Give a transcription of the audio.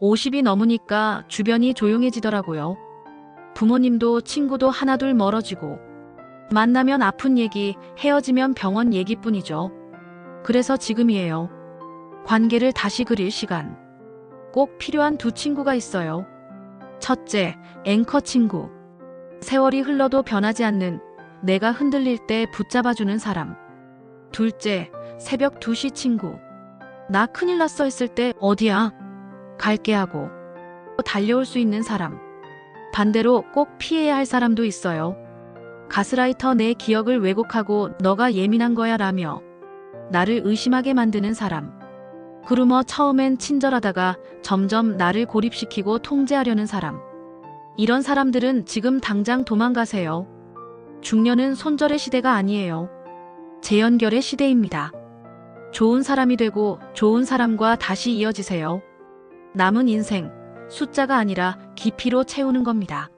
50이 넘으니까 주변이 조용해지더라고요. 부모님도 친구도 하나둘 멀어지고 만나면 아픈 얘기, 헤어지면 병원 얘기뿐이죠. 그래서 지금이에요. 관계를 다시 그릴 시간. 꼭 필요한 두 친구가 있어요. 첫째, 앵커 친구. 세월이 흘러도 변하지 않는 내가 흔들릴 때 붙잡아주는 사람. 둘째, 새벽 2시 친구. 나 큰일 났어 했을 때 어디야? 갈게 하고 달려올 수 있는 사람. 반대로 꼭 피해야 할 사람도 있어요. 가스라이터 내 기억을 왜곡하고 너가 예민한 거야 라며 나를 의심하게 만드는 사람. 그루머 처음엔 친절하다가 점점 나를 고립시키고 통제하려는 사람. 이런 사람들은 지금 당장 도망가세요. 중년은 손절의 시대가 아니에요. 재연결의 시대입니다. 좋은 사람이 되고 좋은 사람과 다시 이어지세요. 남은 인생, 숫자가 아니라 깊이로 채우는 겁니다.